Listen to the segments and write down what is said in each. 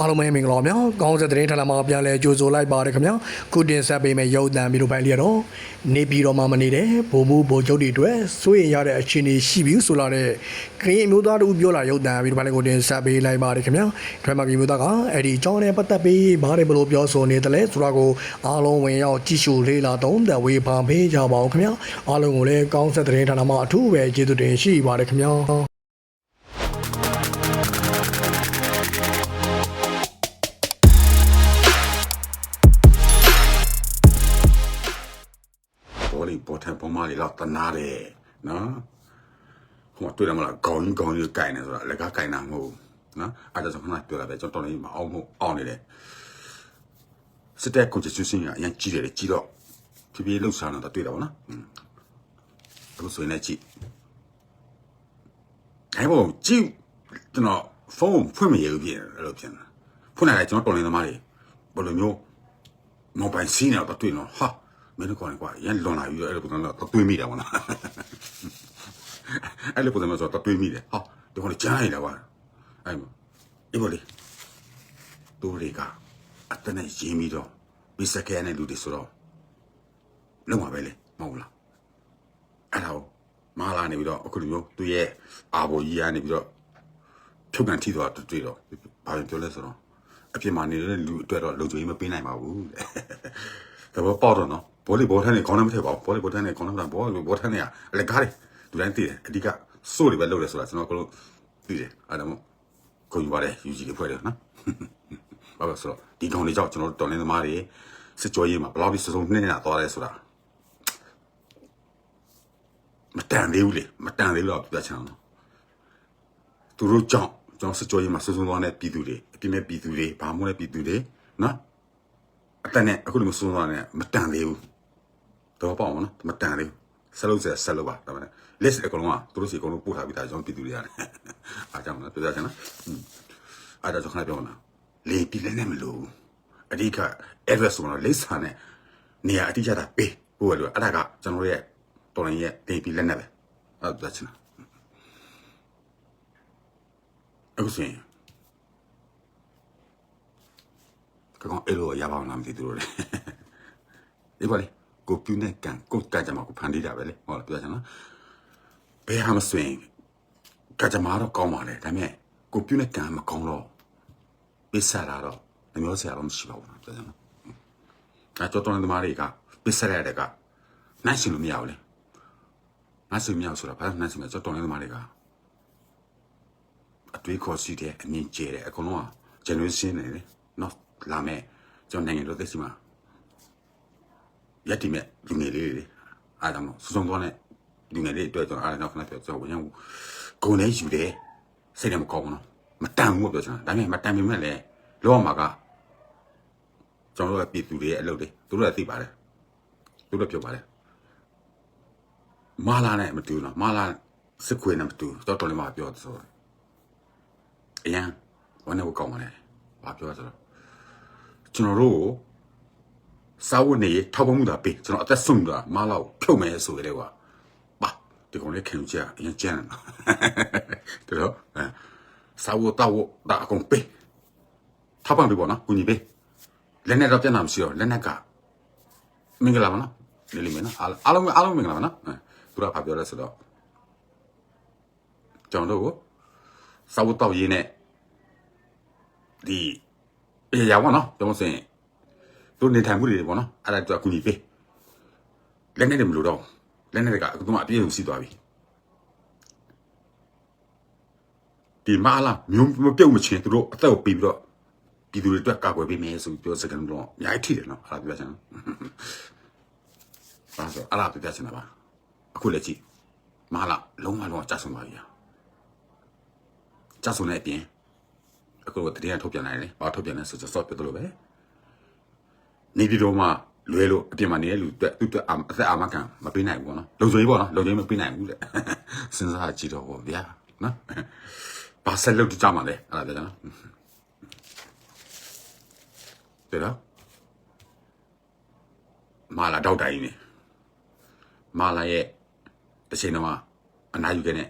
အားလုံးပဲမင်္ဂလာပါဗျာကောင်းစက်သတင်းဌာနမှာပြန်လဲကြိုဆိုလိုက်ပါတယ်ခင်ဗျာခုတင်ဆက်ပေးမယ့်ရုပ်သံဗီဒီယိုဖိုင်လေးကတော့နေပြည်တော်မှာမနေတဲ့ဘိုလ်မှုဘိုလ်ချုပ်တွေအတွက်စိုးရင်ရတဲ့အခြေအနေရှိပြီဆိုလာတဲ့ခရင်အမျိုးသားတို့ပြောလာရုပ်သံဗီဒီယိုဖိုင်လေးကိုတင်ဆက်ပေးလိုက်ပါတယ်ခင်ဗျာဒရမာကီမျိုးသားကအဲ့ဒီအကြောင်းနဲ့ပတ်သက်ပြီးဘာတွေဘလို့ပြောဆိုနေတယ်လဲဆိုတာကိုအားလုံးဝင်ရောက်ကြည့်ရှုလေ့လာသုံးသပ်ဝေဖန်ပေးကြပါဦးခင်ဗျာအားလုံးကိုလည်းကောင်းစက်သတင်းဌာနမှာအထူးပဲကျေးဇူးတင်ရှိပါတယ်ခင်ဗျာ ပေါ်ထက်ပေါ်မလေးတော့တနာတယ်နော်ဟိုမှာတွေ့တယ်မလားခေါင်းခေါင်းကြီးကိုင်နေဆိုတာလက်ကားကိုင်တာမဟုတ်ဘူးနော်အဲ့ဒါဆိုခဏပြောတာပဲကျွန်တော်တော်လေးမအောင်မအောင်နေတယ်စစ်တပ်ကိုချစ်စင်းကအရင်ကြီးတယ်ကြီးတော့ဖြည်းဖြည်းလှုပ်ရှားနေတာတွေ့တယ်ဗောနော်อืมအခုဆိုရင်လည်းကြည့်အဲ့ဘောကြည့်ကျွန်တော်ဖုန်းဖွင့်မရဘူးပြင်အဲ့လိုပြင်ဖွင့်လိုက်ကျွန်တော်တော်လေးသမားတွေဘယ်လိုမျိုးမော်ဘိုင်စီးနေတော့တွေ့တော့ဟာ မင်းတို့ကောင်းနေကွာရန်လွန်လာပြီးတော့အဲ့လိုပုံစံတော့တွေးမိတယ်ဗောနော်အဲ့လိုပုံစံမျိုးဆိုတော့တွေးမိတယ်ဟာဒီကောင်ကြားရည်လားကွာအဲ့မအေးဘောလေးတူလေးကအတနဲ့ရင်းပြီးတော့ဘိစကဲနဲ့လူတွေဆိုတော့လုံးဝပဲလေမဟုတ်လားအဲ့ဒါကိုမာလာနေပြီးတော့အခုလိုမျိုးသူ့ရဲ့အာဘောကြီးကနေပြီးတော့ဖြုတ်ကန်ထိတော့တွေ့တော့ဘာပြောလဲဆိုတော့အပြင်မှာနေတဲ့လူအတွက်တော့လုံခြုံရေးမပေးနိုင်ပါဘူးတဲ့။ဒါဘောပေါ့တော့နော် ဘောလီဘောထန်းနေခေါင်းနဲ့မထည့်ပါဘူးဘောလီဘောထန်းနေခေါင်းနဲ့မထည့်ဘောလီဘောထန်းနေကအလက်ကားတွေလူတိုင်းသိတယ်အဓိကစိုးတွေပဲလုပ်တယ်ဆိုတာကျွန်တော်ကလို့သိတယ်အဲ့ဒါမို့ကိုယူပါတယ်ယူကြည့်လေးဖွဲ့တယ်နော်ဘာလို့ဆိုတော့ဒီကောင်လေးကြောင့်ကျွန်တော်တို့တော်လင်းသမားတွေစစ်ကြောရေးမှာဘယ်လောက်ပြီးစုံစုံနှင်းနေတာသွားတယ်ဆိုတာမတန်သေးဘူးလေမတန်သေးလို့ပြောချင်အောင်နော်သူတို့ကြောင့်ကျွန်တော်စကြောရေးမှာစုံစုံသွားတဲ့ပြည်သူတွေအတင်းမဲ့ပြည်သူတွေဘာမှမဟုတ်တဲ့ပြည်သူတွေနော်အတန်နဲ့အခုလိုမျိုးစုံသွားတဲ့မတန်သေးဘူး တော့ပေါ့မနော်မတန်သေးဘူးဆက်လို့ဆက်ဆက်လို့ပါဒါမှလည်း list အကုန်လုံးကသူတို့စီအကုန်လုံးပို့ထားပြီးသားကျွန်တော်ပြည်သူတွေရတယ်အားကြောင့်လည်းပြောကြချင်လားအားကြောင့်ခဏပြောမှာလေပြည်လည်းနဲ့မလို့အဓိက address ဆိုတော့လိပ်စာနဲ့နေရာအတိအကျတာပေးဟိုကလို့အဲ့ဒါကကျွန်တော်ရဲ့တော်ရင်ရဲ့လေပြည်လည်းနဲ့ပဲအဲ့ဒါပြောချင်တာအခုဆိုရင်ကောင်အဲ့လိုရပါအောင်လားမသိသူတို့လေဒီပါလေ ကိုပြူနဲ့ကန်ကိုကကြမှာကိုဖန်တီးတာပဲလေဟုတ်လားပြောချင်လားဘယ်ဟာမဆွင်ကကြမှာတော့ကောင်းပါလေဒါပေမဲ့ကိုပြူနဲ့ကန်မကောင်းတော့ပိစတာတော့အမျိုးဆရာတော့မရှိပါဘူးပြောချင်လားအဲတော့တော်တဲ့သမားတွေကပိစရတဲ့ကနိုင်ရှင်လို့မရဘူးလေနိုင်ရှင်မရဘူးဆိုတာဘာလို့နိုင်ရှင်မလဲတော်တဲ့သမားတွေကအတွေးခေါ်ရှိတဲ့အမြင်ကျဲတယ်အကုန်လုံးက generation နေတယ်နော်လာမဲ့ကျွန်တော်နိုင်ငံတော်သက်ရှိမှာ ရက်တိမဲ့လူငယ်လေးတွေအားလုံးစုံသွားတဲ့လူငယ်လေးတွေအတွက်ကျွန်တော်အားလုံးခဏပြောကျွန်တော်ဝင်ရောက်ဂုံလေးယူတယ်စိတ်နဲ့မကောင်းဘူးနော်မတန်ဘူးပြောချင်တာဒါပေမဲ့မတန်ပေမဲ့လည်းလောကမှာကကျွန်တော်တို့ကပြည်သူတွေရဲ့အလုပ်တွေသူတို့ကသိပါတယ်သူတို့ပြောပါတယ်မာလာနဲ့မတူဘူးနော်မာလာစစ်ခွေနဲ့မတူဘူးတော်တော်လေးမှပြောဆိုတော့အရန်ဝမ်းနဲ့ဝကောင်းပါလေ။ဘာပြောရဆိုတော့ကျွန်တော်တို့ကို စာဝတ်နေထောက်ပံ့မှုတာပေးကျွန်တော်အသက်ဆုံးတာမလောက်ဖြုတ်မယ်ဆိုကြတယ်ကွာ။ပါဒီကောင်လေးခင်ကြအရင်ကျန်တာ။တော်တော့အဲစာဝတ်တော့ဒါအကုန်ပေးထောက်ပံ့ပေးပေါ့နော်။ကိုကြီးပေးလက်နဲ့တော့ပြန်လာမရှိတော့လက်နဲ့ကမင်္ဂလာပါနော်။လေးလေးမင်းနော်အားအားလုံးအားလုံးမင်္ဂလာပါနော်။အဲသူကဘာပြောလဲဆိုတော့ကျွန်တော်တို့ကိုစာဝတ်တော့ရေးနဲ့ဒီအေးရပါတော့ကျွန်တော်စင် တို့နေထိုင်မှုတွေပေါ့နော်အဲ့ဒါတော့အကူကြီးပေးလက်နဲ့တွေမလို့တော့လက်နဲ့တွေကအခုမှအပြည့်စုံစီးသွားပြီဒီမလာမျိုးမပြုတ်မချင်းသူတို့အသက်ကိုပြီးပြီးတော့ပြည်သူတွေအတွက်ကာကွယ်ပေးမယ်ဆိုပြီးပြောစကန်တော့အများကြီးထိတယ်နော်အဲ့ဒါပြောချင်တာဘာဆိုအဲ့ဒါပြောချင်တာပါအခုလည်းကြည့်မလာလုံးဝလုံးဝကြာဆုံးပါပြီကြဆုံတဲ့အပြင်အခုတော့တတိယထုတ်ပြန်နိုင်တယ်။ဘာထုတ်ပြန်လဲဆိုတော့ soft ပြတယ်လို့ပဲ။ နေဒီတော့မှလွဲလို့အပြင်မှာနေတဲ့လူအတွက်သူ့အတွက်အသက်အာမခံမပေးနိုင်ဘူးပေါ့နော်။လုံခြုံရေးပေါ့နော်။လုံခြုံရေးမပေးနိုင်ဘူးတဲ့။စဉ်းစားကြည့်တော့ဗောဗျာနော်။ဘာဆက်လုပ်ကြမှာလဲအဲ့ဒါပြောကြနော်။တဲ့လားမာလာတောက်တိုင်နေမာလာရဲ့တစ်ချိန်တော့အနာယူခဲ့တဲ့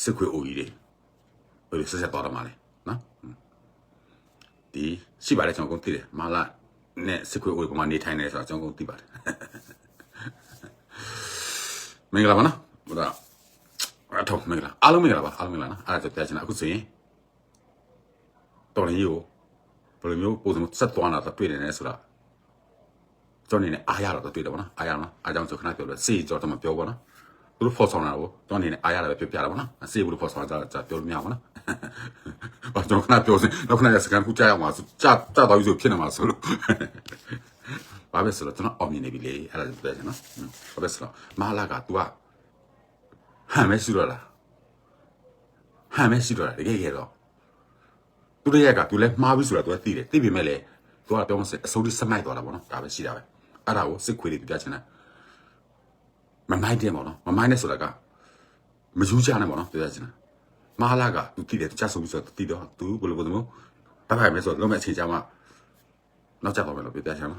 စစ်ခွေအိုကြီးတွေဘယ်လိုဆက်ဆက်သွားတော့မှာလဲနော်ဒီရှိပါတယ်ကျွန်တော်ကုန်သိတယ်မာလာ နဲ့စစ်ခွေးအိုးကမှနေထိုင်နေဆိုတော့ကျွန်တော်ကုန်သိပါတယ်မင်္ဂလာပါနော်ဘုရားအထောက်မင်္ဂလာအားလုံးမင်္ဂလာပါအားလုံးမင်္ဂလာနော်အဲ့ဒါကြောင့်ပြချင်တာအခုဆိုရင်တော်ရင်ကြီးကိုဘယ်လိုမျိုးပုံစံဆက်သွားတာတွေ့နေလဲဆိုတော့ကျွန်တော်အနေနဲ့အားရတော့တွေ့တယ်ဗောနော်အားရနော်အားကြောင့်ကျွန်တော်ခဏပြောလို့စေကြောတော့မပြောပါနော်သူတို့ဖော်ဆောင်တာကိုကျွန်တော်အနေနဲ့အားရတာပဲပြောပြတာဗောနော်စေဘူးလို့ဖော်ဆောင်တာကြာပြောလို့မရဘူးနော်ဘာ ကျွန်တော်ခဏပြောစင်တော့ခဏစကန်ခုကြာရမှာကြာကြာတော့ယူဖြစ်နေမှာဆိုလို့ဘာပဲဆိုတော့ကျွန်တော်အောင်မြင်နေပြီလေအဲ့ဒါပြောချင်နော်ဘာပဲဆိုတော့မဟာလာက तू ကဟမ်မရှိတော့လားဟမ်မရှိတော့လားတကယ်ကြတော့သူတရက်က तू လဲမှားပြီဆိုတာ तू သိတယ်သိပေမဲ့လေ तू ကပြောမစအစိုးရစမိုက်သွားတာပေါ့နော်ဒါပဲရှိတာပဲအဲ့ဒါကိုစစ်ခွေးတွေပြချင်တာမမိုက်တယ်ပေါ့နော်မမိုက်နဲ့ဆိုတာကမယူကြနဲ့ပေါ့နော်ပြောချင်တာ မဟာလာကသူတည်တယ်ကြဆုံပြီးဆိုတော့တည်တော့သူဘယ်လိုပုံစံမျိုးတတ်ဖိုင်မယ်ဆိုတော့လုံးမဲ့အခြေချမှာနောက်ကျတော့မယ်လို့ပြောပြချင်တာ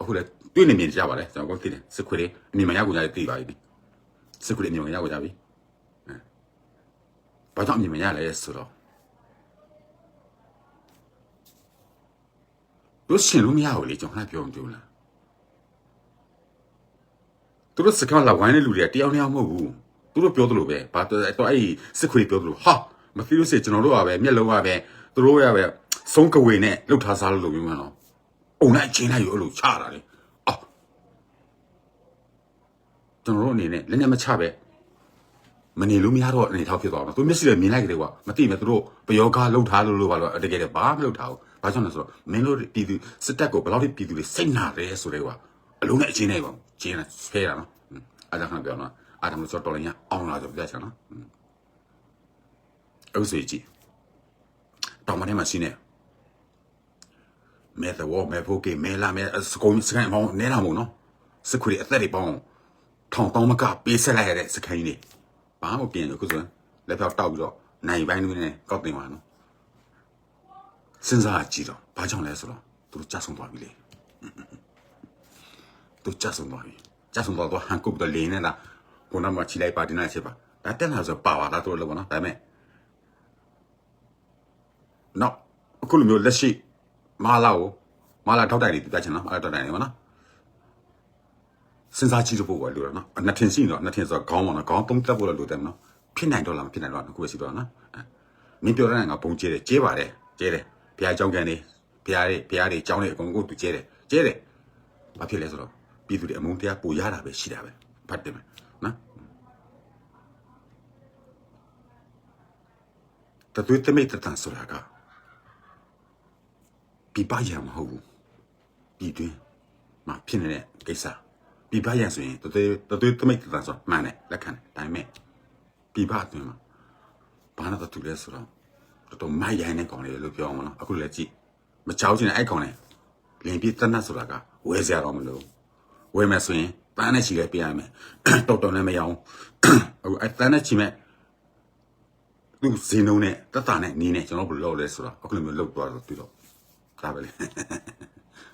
အခုလည်းတွေ့နေမြင်ကြပါလေကျွန်တော်ကတည်တယ်စခွေလေးအမြင်မှရောက်ကုန်ကြတယ်တည်ပါပြီစခွေလေးအမြင်မှရောက်ကုန်ကြပြီဘာကြောင့်အမြင်မှရလဲဆိုတော့တို့ရှင်လို့မရဘူးလေကျွန်တော်ကပြောမှမပြောလားတို့စကားလာဝိုင်းတဲ့လူတွေကတယောက်တယောက်မဟုတ်ဘူး သူတို့ပြောသလိုပဲဘာတော့အဲ့စစ်ခွေးပြောသလိုဟာမသိလို့စေကျွန်တော်တို့ကပဲမျက်လုံးကပဲသူတို့ရပဲဆုံးကဝေနဲ့လှုပ်ထားစားလို့လို့ပြောမှတော့အုံလိုက်ချင်းလိုက်ရလို့ချတာလေအော်ကျွန်တော်တို့အနေနဲ့လည်းနဲ့မချပဲမနေလို့မရတော့အနေထောက်ဖြစ်သွားတော့သူမျက်စိလည်းမြင်လိုက်ကြတယ်ကွာမသိမဲ့သူတို့ပယောဂလှုပ်ထားလို့လို့ပါတော့တကယ်လည်းဘာမလှုပ်ထားဘူးဘာကြောင့်လဲဆိုတော့မင်းတို့ပြည်သူစစ်တပ်ကိုဘယ်လောက်ထိပြည်သူတွေစိတ်နာတယ်ဆိုတဲ့ကွာအလုံးနဲ့အချင်းနဲ့ပေါ့ကျင်းနေဖဲတာနော်အားကြောင့်ပြောနော် အားကြောင့်ဆိုတော့တော်လည်းအောင်လာဆိုပြချင်နော်အခုဆိုကြည့်တောင်မထဲမှာရှိနေမဲတော့မဲဖို့ကေမဲလာမဲစကုံစကန်မောင်းနဲလာမို့နော်စခွေအသက်တွေပေါင်းထောင်တောင်းမကပေးဆက်လိုက်ရတဲ့စခိုင်းနေဘာမှပြင်လို့ခုဆိုလက်ဖြောက်တောက်ပြီးတော့နိုင်ပိုင်းတွေနဲ့ကောက်တင်ပါနော်စဉ်းစားကြည့်တော့ဘာကြောင့်လဲဆိုတော့သူတို့ကြဆုံသွားပြီလေသူကြဆုံသွားပြီကြဆုံသွားတော့ဟန်ကုတ်တော့လင်းနေတာ ဘုံနာမှာချီလိုက်ပါတင်လာချက်ပါဒါတက်လာဆိုပါပါလားတို့လို့ပေါ့နော်ဒါပေမဲ့နော်အခုလိုမျိုးလက်ရှိမာလာကိုမာလာထောက်တိုင်တွေပြချင်နော်မာလာထောက်တိုင်တွေပေါ့နော်စဉ်းစားကြည့်လို့ပို့ပါလို့နော်အနှစ်ထင်ရှိတော့အနှစ်ထင်ဆိုတော့ခေါင်းပါနော်ခေါင်းသုံးတက်ဖို့လို့လိုတယ်နော်ဖြစ်နိုင်တော့လားမဖြစ်နိုင်တော့အခုပဲရှိတော့နော်မင်းပြောတဲ့ငါပုံကျဲတယ်ကျဲပါတယ်ကျဲတယ်ဘုရားကြောင်းကန်နေဘုရားတွေဘုရားတွေကြောင်းတွေအကုန်ကိုသူကျဲတယ်ကျဲတယ်ဘာဖြစ်လဲဆိုတော့ပြည်သူတွေအမုန်းတရားပူရတာပဲရှိတာပဲ ဖတ်တယ်မယ်နော်တသွေးတမိတ်တန်ဆိုတာကပြပရံမဟုတ်ဘူးပြည်တွင်းမှာဖြစ်နေတဲ့ကိစ္စပြပရံဆိုရင်တသွေးတသွေးတမိတ်တန်ဆိုတာမှန်တယ်လက်ခံတယ်ဒါပေမဲ့ပြပအတွင်းမှာဘာနာတူလဲဆိုတော့တော်တော်မိုက်ရိုင်းနေကောင်လေလို့ပြောအောင်မလားအခုလည်းကြည့်မချောက်ချင်တဲ့အဲ့ကောင်လေလင်ပြတနတ်ဆိုတာကဝဲစရာတော့မလိုဝဲမယ်ဆိုရင် ပန်းနဲ့ချီလဲပြရမယ်တော်တော်လည်းမရအောင်အခုအဲ့တန်းနဲ့ချီမဲ့သူဇင်းလုံးနဲ့တတနဲ့နီးနဲ့ကျွန်တော်ဘယ်လိုလုပ်လဲဆိုတော့အခုလိုမျိုးလုပ်သွားတော့တွေ့တော့ဒါပဲလေ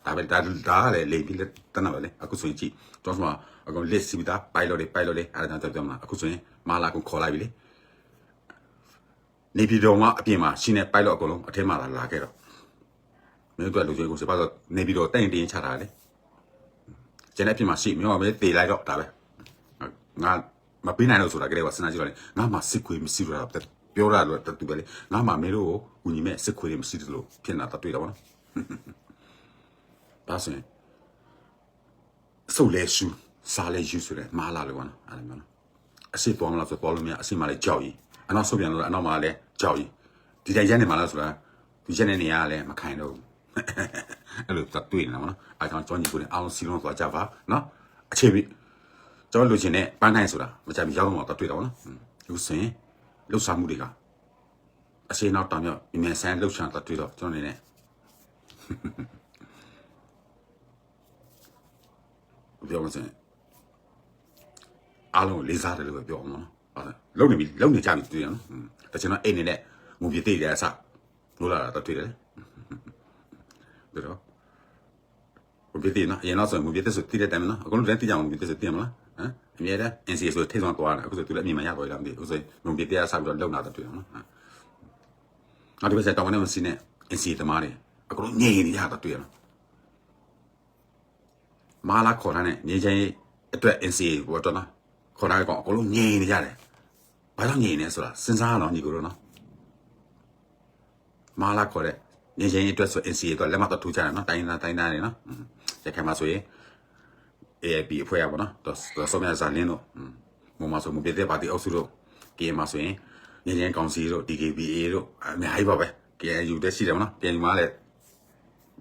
ဒါပဲဒါဒါလည်းလိမ်ပြီးလက်တနပါလေအခုဆိုရင်ကြည့်ကျွန်တော်ကအခု list စီတာ pilot တွေ pilot တွေအဲ့ဒါကြောင့်ပြောမှာအခုဆိုရင်မာလာကိုခေါ်လိုက်ပြီလေနေပြည်တော်မှာအပြင်မှာရှင်းတဲ့ pilot အကုန်လုံးအထက်မှာလာလာခဲ့တော့မင်းတို့ကလူကြီးကိုစပါတော့နေပြည်တော်တိုင်တင်ချတာလေ ကျန်တဲ့အပြင်မှာရှိမျိုးပဲတေလိုက်တော့ဒါပဲငါမပေးနိုင်လို့ဆိုတာကလေးကစဉ်းစားကြည့်တော့လေငါမှစစ်ခွေးမရှိတော့တာပြောရတော့တူပဲလေငါမှမင်းတို့ကိုဦးညီမဲ့စစ်ခွေးတွေမရှိသလိုဖြစ်နေတာတွေ့တော့ဗောနော်ဒါဆိုရင်စုပ်လဲရှူစားလဲယူဆိုတဲ့မားလာလို့ဗောနော်အဲ့လိုမျိုးနော်အစစ်ပေါ်မလားဆိုပေါ်လို့မရအစစ်မှလည်းကြောက်ကြီးအနောက်ဆုပ်ပြန်လို့အနောက်မှာလည်းကြောက်ကြီးဒီတိုင်းရက်နေမှာလားဆိုတာဒီရက်နေနေရလည်းမခိုင်တော့ဘူး အဲ့လိုသတွေ့နေတာဗောနော်အဲ့ကောင်ကြောင်းကြီးကိုလည်းအောင်စီလုံးသွားကြပါနော်အခြေပြီးကျွန်တော်လူချင်းနဲ့ပန်းနိုင်ဆိုတာမကြပြီရောက်တော့တွေ့တော့နော်လူစင်လှုပ်ရှားမှုတွေကအရှိန်နောက်တောင်မြောက်မြင်ဆန်းလှုပ်ရှားတော့တွေ့တော့ကျွန်တော်နေနဲ့ပြောမစင်အားလုံးလေးစားတယ်လို့ပဲပြောအောင်နော်ဟုတ်တယ်လုံနေပြီလုံနေကြပြီတွေ့ရနော်တချင်တော့အိမ်နေနဲ့မူပြတိတယ်အစလို့လာတော့တွေ့တယ် လေဒါတော့မူပြတိနော်အရင်တော့ဆိုမူပြတိဆိုတိတဲ့တိုင်နော်အကုန်လုံးလည်းတိကြအောင်မူပြတိဆိုတိမလားဟမ်အမြဲတမ်း NCA ဆိုထိဆောင်သွားတယ်အခုဆိုသူလည်းအမြင်မှရသွားတယ်မသိဘူးဆိုမုံပြတရားဆက်ပြီးတော့လုံလာတော့တွေ့အောင်နော်နောက်တစ်ပတ်ဆက်တောင်းနေမစီနဲ့ NCA သမားတွေအကုန်လုံးငြိမ်နေကြတာတွေ့ရနော်မာလာခေါ်တာနဲ့ငြိမ်ချင်းအတွက် NCA ဘောတော့နော်ခေါ်တာကောင်အကုန်လုံးငြိမ်နေကြတယ်ဘာကြောင့်ငြိမ်နေဆိုတာစဉ်းစားရအောင်ညီကိုတို့နော်မာလာခေါ်တဲ့ ငြိမ်ချင်းအတွက်ဆို NCA တော့လက်မှတ်တော့ထိုးကြတယ်နော်တိုင်းသားတိုင်းသားနေနော်ရခိုင်မှာဆိုရင် AIP အဖွဲ့ရပါတော့တော့ဆောမရဇာလင်းတို့မမဆိုမပြတဲ့ပါတီအုပ်စုတို့ KM မှာဆိုရင်ငင်းငင်းကောင်စီတို့ DKBA တို့အများကြီးပါပဲ KNU တက်ရှိတယ်မနော် KNU မှာလည်း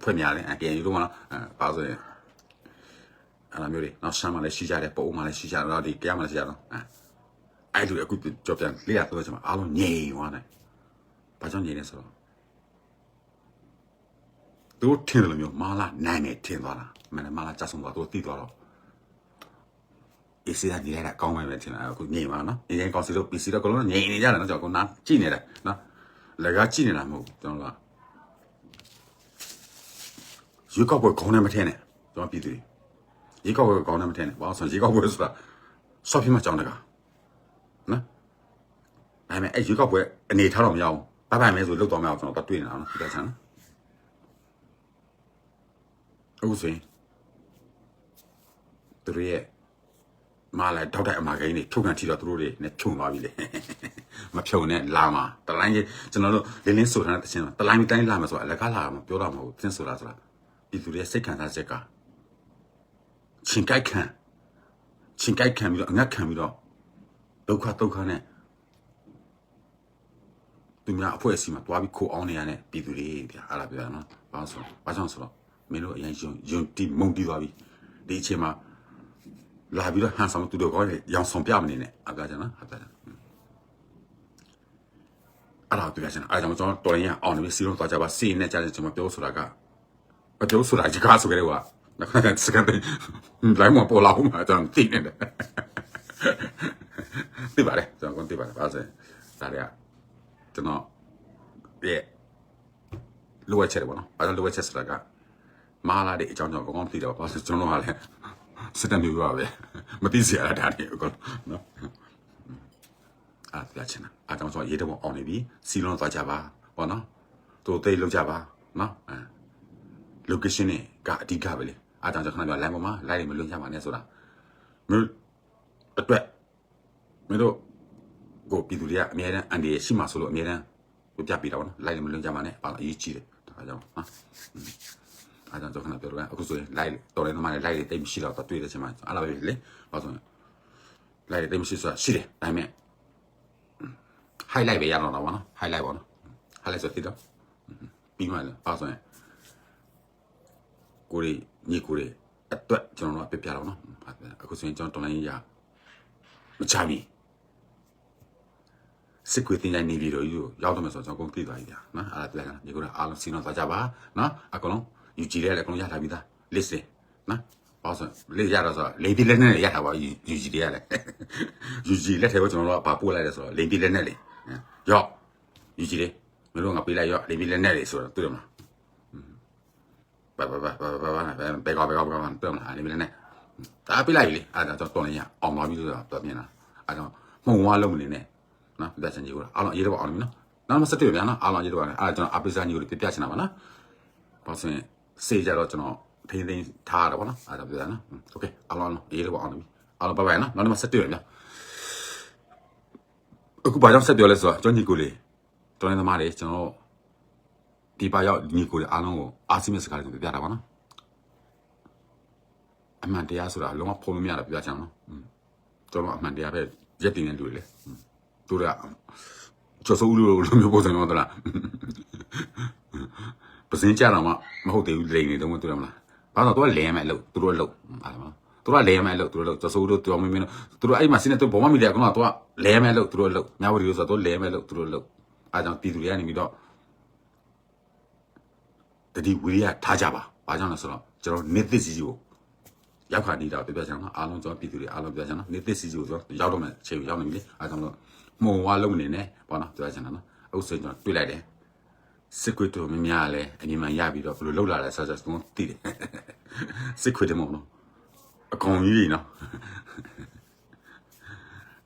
ဖွဲ့များတယ် KNU တို့ကနော်အဲပါဆိုရင်အဲ့လိုမျိုးတွေနောက်ရှမ်းမှာလည်းရှိကြတယ်ပုံမှန်လည်းရှိကြတယ်တော့ဒီကြားမှာလည်းရှိကြတော့အဲအဲ့လိုအခုကြော်ပြန်လေးရတော့ကျွန်တော်အားလုံးငြိမ်သွားတယ်ဘာကြောင့်ငြိမ်လဲဆိုတော့ သူထင်တယ်လို့မျိုးမာလာနိုင်နေထင်သွားတာမင်းမာလာကြဆုံသွားသူတိသွားတော့အေးစီတာနေရတာကောင်းမှပဲထင်တာအခုညင်ပါနော်ညင်ကောင်းစီတော့ PC တော့ကလုံးညင်နေကြတယ်နော်ကျွန်တော်ကနားကြည့်နေတယ်နော်လက်ကကြည့်နေတာမဟုတ်ကျွန်တော်ကရေကောက်ပွဲခေါင်းနဲ့မထင်းနဲ့ကျွန်တော်ပြည်သူရေကောက်ပွဲခေါင်းနဲ့မထင်းနဲ့ဘာလို့ဆိုရေကောက်ပွဲဆိုတာဆော့ပြမကြောင်းတကားနော်ဒါပေမဲ့အဲ့ရေကောက်ပွဲအနေထားတော့မရအောင်ဘာဘာမဲဆိုလုတ်တော်မအောင်ကျွန်တော်တွေ့နေတာနော်ဒီကချမ်း အခုဆိုရင်သူတို့ရဲ့မာလာတောက်တဲ့အမာကိန်းတွေထုတ်ကန်ထီတော့သူတို့တွေနဲ့ဖြုံသွားပြီလေမဖြုံနဲ့လာမှာတလိုင်းကြီးကျွန်တော်တို့လင်းလင်းဆိုထားတဲ့တခြင်းတလိုင်းတိုင်းလာမှာဆိုအလကားလာမှာပြောတော့မဟုတ်သင်ဆိုတာဆိုတာဒီသူတွေစိတ်ခံစားချက်ကချင်းကြိုက်ခံချင်းကြိုက်ခံပြီးတော့အငတ်ခံပြီးတော့ဒုက္ခဒုက္ခနဲ့သူများအဖွဲ့အစည်းမှာတွားပြီးခိုးအောင်နေရတဲ့ပြည်သူတွေဗျာအားလာပြောရနော်ဘာလို့ဆိုတော့ဘာကြောင့်ဆိုတော့ မင်းတို့အရင်ယုံယုံတီးမုံတီးသွားပြီဒီအချိန်မှာလာပြီးတော့ဟန်ဆောင်သူတို့ကောရောင်ဆောင်ပြမနေနဲ့အပြကြနော်အပြကြအဲ့ဒါပြကြနော်အဲ့ဒါကြောင့်ကျွန်တော်တော်ရင်အောင်နေစီလုံးသွားကြပါစီနဲ့ကြားတယ်ကျွန်တော်ပြောဆိုတာကမပြောဆိုတာဒီကားဆိုကြတယ်ကွာနောက်စကန်တယ်လိုက်မပေါ်လာဘူးမှာကျွန်တော်သိနေတယ်သိပါတယ်ကျွန်တော်သိပါတယ်ပါစေဒါတွေကကျွန်တော်ရဲ့လိုအပ်ချက်တွေပေါ့နော်အဲ့ဒါလိုအပ်ချက်ဆိုတာက မာလာတဲ့အကြောင်းကြောင့်ကောင်းကောင်းသိတော့ပါဆိုကျွန်တော်ကလည်းစစ်တမ်းမျိုးပါပဲမသိစရာဒါတွေအကုန်နော်အားပြချင်တာအားကြောင့်ဆိုရေးတော့အောင်နေပြီစီလုံးသွားကြပါပေါ့နော်သူတိတ်လောက်ကြပါနော်အဲ location နဲ့ကအဓိကပဲလေအားကြောင့်ကျွန်တော်ပြော line ပေါ်မှာ line တွေမလွန်ကြပါနဲ့ဆိုတာမျိုးအတွက်မင်းတို့ကိုပြည်သူတွေကအများတန်းအန်ဒီရရှိမှဆိုလို့အများတန်းပြပြပေးတာပေါ့နော် line တွေမလွန်ကြပါနဲ့ပါအရေးကြီးတယ်ဒါကြောင့်နော် အားကြောင့်ကျွန်တော်ပြောတော့အခုဆိုရင် live တော်တယ်သမားလည်း live တွေတိတ်မရှိတော့တွေ့တဲ့ချိန်မှာအားလာပဲလေဘာလို့ဆိုရင် live တွေတိတ်မရှိဆိုတာရှိတယ်ဒါပေမဲ့ highlight ပဲရတော့တော့ဗောနော် highlight ဗောနော် highlight ဆိုတိတော့ပြီးမှလည်းဘာလို့ဆိုရင်ကိုရီညီကိုရီအတွက်ကျွန်တော်တို့ပြပြတော့နော်အခုဆိုရင်ကျွန်တော်တော်လိုင်းရမချပြီစစ်ကွေးတင်လိုက်နေပြီတော့ယူရောက်တော့မယ်ဆိုတော့ကျွန်တော်ကုန်ပြသွားပြီဗျာနော်အားပြလိုက်ညီကိုရီအားလုံးစီနော်သွားကြပါနော်အကုန်လုံး UG လေးလည်းအကုန်လုံးရထားပြီသား list တွေနော်ဘာလို့လဲရတော့ဆိုလေဒီလက်နဲ့ရထားပါ UG တွေကလည်း UG လက်ထဲကိုကျွန်တော်တို့ကဗာပို့လိုက်တယ်ဆိုတော့လေဒီလက်နဲ့လေရော့ UG လေးမင်းတို့ကပေးလိုက်ရော့လေဒီလက်နဲ့လေဆိုတော့တွေ့တယ်မလားဘာဘာဘာဘာဘာဘာဘယ်ကောဘယ်ကောဘယ်ကောတွေ့မလားလေဒီလက်နဲ့ဒါပေးလိုက်လေအဲ့ဒါတော့တော်နေရအောင်သွားပြီဆိုတော့တော်မြင်လားအဲ့တော့မှုံဝါလုံးမနေနဲ့နော်ပြချင်ကြီးကအားလုံးအရေးတော့အောင်ပြီနော်နောက်မှစတွေ့ပြန်နော်အားလုံးအရေးတော့အဲ့ဒါကျွန်တော်အပိစာညီကိုပြပြချင်တာပါနော်ဘာလို့ဆိုရင် စေကြတော့ကျွန်တော်ထိန်းသိမ်းထားရတာပေါ့နော်အဲ့ဒါပြောတာနော်โอเคအားလုံးရေးလို့ပေါ့အောင်ပြီအားလုံးဘိုင်ဘိုင်နော်နောက်မှဆက်တွေ့ရမယ်အခုဘာကြောင့်ဆက်ပြောလဲဆိုတော့ကျွန်တော်ညီကိုလေးတော်နေသမားတွေကျွန်တော်ဒီပါရောက်ညီကိုလေးအားလုံးကိုအားစီးမဲ့စကားလေးပြပြတာပါနော်အမှန်တရားဆိုတာလုံးဝဖုံလို့မရတာပြပြချင်အောင်နော်ကျွန်တော်အမှန်တရားပဲရက်တင်နေလူတွေလေသူကကျော်စိုးလို့လိုမျိုးပုံစံတော့တလား ပ စင်းကြတော့မှမဟုတ်သေးဘူးလိန်နေတော့မတွေ့ရမလားဘာလို့တော့လဲရမယ်လို့သူတို့လို့ဟာမသူတို့လဲရမယ်လို့သူတို့လို့သဆိုးတို့တော်မင်းမင်းသူတို့အဲ့မှာစင်းနေသူဘောမမီဒီယာကတော့တော့လဲရမယ်လို့သူတို့လို့ညဝရီလို့ဆိုတော့လဲရမယ်လို့သူတို့လို့အားကြောင့်ပြည်သူတွေကနေပြီးတော့တတိဝီရိယထားကြပါဘာကြောင့်လဲဆိုတော့ကျွန်တော်နေသစ်စီစီကိုရောက်ခါနေတာပြပြချင်တော့အားလုံးကျွန်တော်ပြည်သူတွေအားလုံးပြပြချင်တော့နေသစ်စီစီကိုဆိုတော့ရောက်တော့မယ်ချိန်ရောက်နေပြီလေအားကြောင့်တော့မှုံဝါလုံးနေနေပေါ့နော်ပြပြချင်တာနော်အခုဆိုကျွန်တော်တွေ့လိုက်တယ် စစ်ခွေတို့မများလဲအမြင်မှန်ရပြီးတော့ဘယ်လိုလောက်လာလဲဆိုတော့ကျွန်တော်သိတယ်စစ်ခွေတယ်မဟုတ်နော်အကောင်ကြီးနော်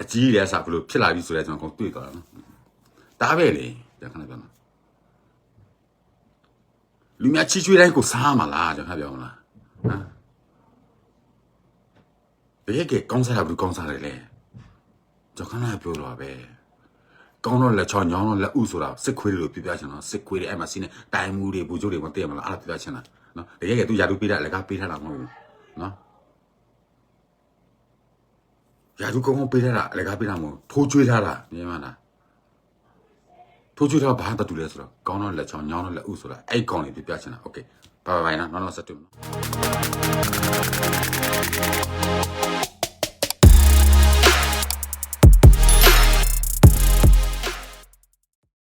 အကြီးရဲစားဘယ်လိုဖြစ်လာပြီဆိုတော့ကျွန်တော်ကုန်တွေ့သွားတာနော်ဒါပဲလေဒါခဏပြောနော်လူများချီချွေးတိုင်းကိုစားမှာလားကျွန်တော်ပြောမလားဟမ်တကယ်ကကောင်းစားတာဘူးကောင်းစားတယ်လေကျွန်တော်ခဏပြောတော့ပဲ ကောင်းတော့လက်ချောင်းညောင်းတော့လက်ဥဆိုတာစစ်ခွေးတွေလိုပြပြချင်တော့စစ်ခွေးတွေအဲ့မှာစီးနေတိုင်မှုတွေဘူကျိုးတွေမသိရမလားအဲ့ဒါပြပြချင်တာနော်တကယ်ကသူယာတူပေးတာလည်းကပေးထားတာမဟုတ်ဘူးနော်ယာတူကောင်းကောင်းပေးထားတာလည်းကပေးတာမဟုတ်ထိုးကျွေးထားတာမြင်မလား ထိုးချွေးတော့ဘာတတူလဲဆိုတော့ကောင်းတော့လက်ချောင်းညောင်းတော့လက်ဥဆိုတာအဲ့ကောင်းလေးပြပြချင်တာโอเคဘိုင်ဘိုင်နော်နောက်နောက်ဆက်တွေ့မယ်